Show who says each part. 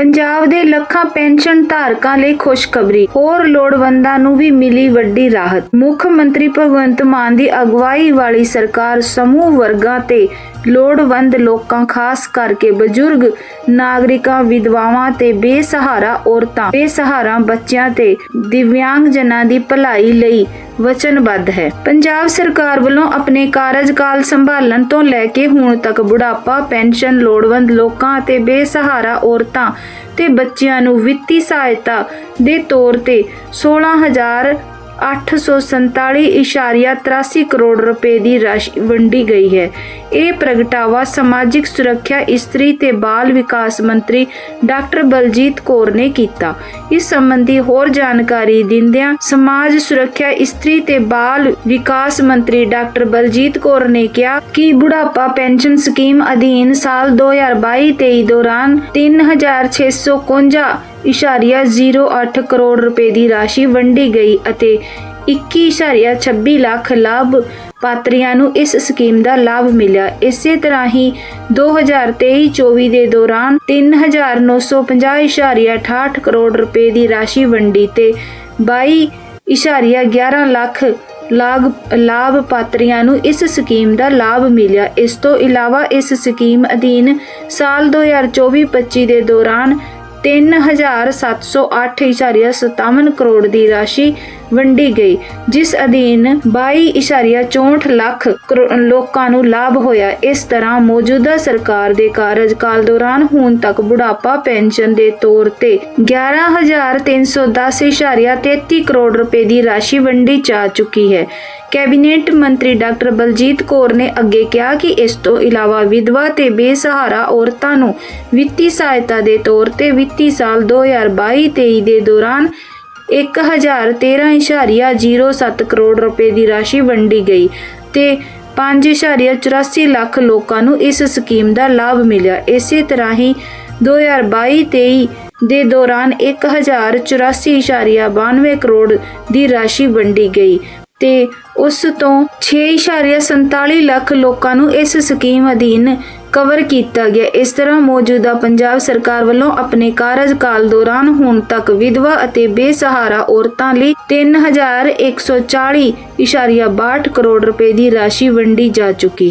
Speaker 1: ਪੰਜਾਬ ਦੇ ਲੱਖਾਂ ਪੈਨਸ਼ਨ ਧਾਰਕਾਂ ਲਈ ਖੁਸ਼ਖਬਰੀ, ਹੋਰ ਲੋੜਵੰਦਾਂ ਨੂੰ ਵੀ ਮਿਲੀ ਵੱਡੀ ਰਾਹਤ। ਮੁੱਖ ਮੰਤਰੀ ਭਗਵੰਤ ਮਾਨ ਦੀ ਅਗਵਾਈ ਵਾਲੀ ਸਰਕਾਰ ਸਮੂਹ ਵਰਗਾਂ ਤੇ ਲੋੜਵੰਦ ਲੋਕਾਂ, ਖਾਸ ਕਰਕੇ ਬਜ਼ੁਰਗ ਨਾਗਰਿਕਾਂ, ਵਿਧਵਾਵਾਂ ਤੇ ਬੇਸਹਾਰਾ ਔਰਤਾਂ, ਬੇਸਹਾਰਾ ਬੱਚਿਆਂ ਤੇ ਦਿਵਿਆਂਗਜਨਾਂ ਦੀ ਭਲਾਈ ਲਈ ਵਚਨਬੱਧ ਹੈ। ਪੰਜਾਬ ਸਰਕਾਰ ਵੱਲੋਂ ਆਪਣੇ ਕਾਰਜਕਾਲ ਸੰਭਾਲਣ ਤੋਂ ਲੈ ਕੇ ਹੁਣ ਤੱਕ ਬੁਢਾਪਾ, ਪੈਨਸ਼ਨ, ਲੋੜਵੰਦ ਲੋਕਾਂ ਅਤੇ ਬੇਸਹਾਰਾ ਔਰਤਾਂ ਤੇ ਬੱਚਿਆਂ ਨੂੰ ਵਿੱਤੀ ਸਹਾਇਤਾ ਦੇ ਤੌਰ ਤੇ 16000 847.83 ਕਰੋੜ ਰੁਪਏ ਦੀ ਰਾਸ਼ੀ ਵੰਡੀ ਗਈ ਹੈ। ਇਹ ਪ੍ਰਗਟਾਵਾ ਸਮਾਜਿਕ ਸੁਰੱਖਿਆ ਇਸਤਰੀ ਤੇ ਬਾਲ ਵਿਕਾਸ ਮੰਤਰੀ ਡਾਕਟਰ ਬਲਜੀਤ ਕੌਰ ਨੇ ਕੀਤਾ। ਇਸ ਸੰਬੰਧੀ ਹੋਰ ਜਾਣਕਾਰੀ ਦਿੰਦਿਆਂ ਸਮਾਜ ਸੁਰੱਖਿਆ ਇਸਤਰੀ ਤੇ ਬਾਲ ਵਿਕਾਸ ਮੰਤਰੀ ਡਾਕਟਰ ਬਲਜੀਤ ਕੌਰ ਨੇ ਕਿਹਾ ਕਿ ਬੁਢਾਪਾ ਪੈਨਸ਼ਨ ਸਕੀਮ ਅਧੀਨ ਸਾਲ 2022-23 ਦੌਰਾਨ 3651.08 ਕਰੋੜ ਰੁਪਏ ਦੀ ਰਾਸ਼ੀ ਵੰਡੀ ਗਈ ਅਤੇ 21.26 ਲੱਖ ਲਾਭ ਪਾਤਰੀਆਂ ਨੂੰ ਇਸ ਸਕੀਮ ਦਾ ਲਾਭ ਮਿਲਿਆ। ਇਸੇ ਤਰ੍ਹਾਂ ਹੀ 2023-24 ਦੇ ਦੌਰਾਨ 3950.68 ਕਰੋੜ ਰੁਪਏ ਦੀ ਰਾਸ਼ੀ ਵੰਡੀ ਤੇ 22.11 ਲੱਖ ਲਾਗ, ਲਾਭ ਪਾਤਰੀਆਂ ਨੂੰ ਇਸ ਸਕੀਮ ਦਾ ਲਾਭ ਮਿਲਿਆ। ਇਸ ਤੋਂ ਇਲਾਵਾ ਇਸ ਸਕੀਮ ਅਧੀਨ ਸਾਲ 2024-25 ਦੇ ਦੌਰਾਨ 3708.57 ਕਰੋੜ ਦੀ ਰਾਸ਼ੀ ਵੰਡੀ ਗਈ, ਜਿਸ ਅਧੀਨ 22.64 ਲੱਖ ਕਰੋ- ਲੋਕਾਂ ਨੂੰ ਲਾਭ ਹੋਇਆ। ਇਸ ਤਰ੍ਹਾਂ ਮੌਜੂਦਾ ਸਰਕਾਰ ਦੇ ਕਾਰਜਕਾਲ ਦੌਰਾਨ ਹੁਣ ਤੱਕ ਬੁਢਾਪਾ ਪੈਨਸ਼ਨ ਦੇ ਤੌਰ ਤੇ 11310.33 ਕਰੋੜ ਰੁਪਏ ਦੀ ਰਾਸ਼ੀ ਵੰਡੀ ਜਾ ਚੁੱਕੀ ਹੈ। ਕੈਬਨਿਟ ਮੰਤਰੀ ਡਾਕਟਰ ਬਲਜੀਤ ਕੌਰ ਨੇ ਅੱਗੇ ਕਿਹਾ ਕਿ ਇਸ ਤੋਂ ਇਲਾਵਾ ਵਿਧਵਾ ਤੇ ਬੇਸਹਾਰਾ ਔਰਤਾਂ ਨੂੰ ਵਿੱਤੀ ਸਹਾਇਤਾ ਦੇ ਤੌਰ ਤੇ ਵਿੱਤੀ ਸਾਲ 2022-23 ਦੇ ਦੌਰਾਨ 1013.07 ਕਰੋੜ ਰੁਪਏ ਦੀ ਰਾਸ਼ੀ ਵੰਡੀ ਗਈ ਤੇ 5.84 ਲੱਖ ਲੋਕਾਂ ਨੂੰ ਇਸ ਸਕੀਮ ਦਾ ਲਾਭ ਮਿਲਿਆ। ਇਸੇ ਤਰ੍ਹਾਂ ਹੀ 2022-23 ਦੇ ਦੌਰਾਨ 1084.92 ਕਰੋੜ ਦੀ ਰਾਸ਼ੀ ਵੰਡੀ ਗਈ। ਤੇ ਉਸ ਤੋਂ 6.47 ਲੱਖ ਲੋਕਾਂ ਨੂੰ ਇਸ ਸਕੀਮ ਅਧੀਨ ਕਵਰ ਕੀਤਾ ਗਿਆ। ਇਸ ਤਰ੍ਹਾਂ ਮੌਜੂਦਾ ਪੰਜਾਬ ਸਰਕਾਰ ਵੱਲੋਂ ਆਪਣੇ ਕਾਰਜਕਾਲ ਦੌਰਾਨ ਹੁਣ ਤੱਕ ਵਿਧਵਾ ਅਤੇ ਬੇਸਹਾਰਾ ਔਰਤਾਂ ਲਈ 3140.62 ਕਰੋੜ ਰੁਪਏ ਦੀ ਰਾਸ਼ੀ ਵੰਡੀ ਜਾ ਚੁੱਕੀ।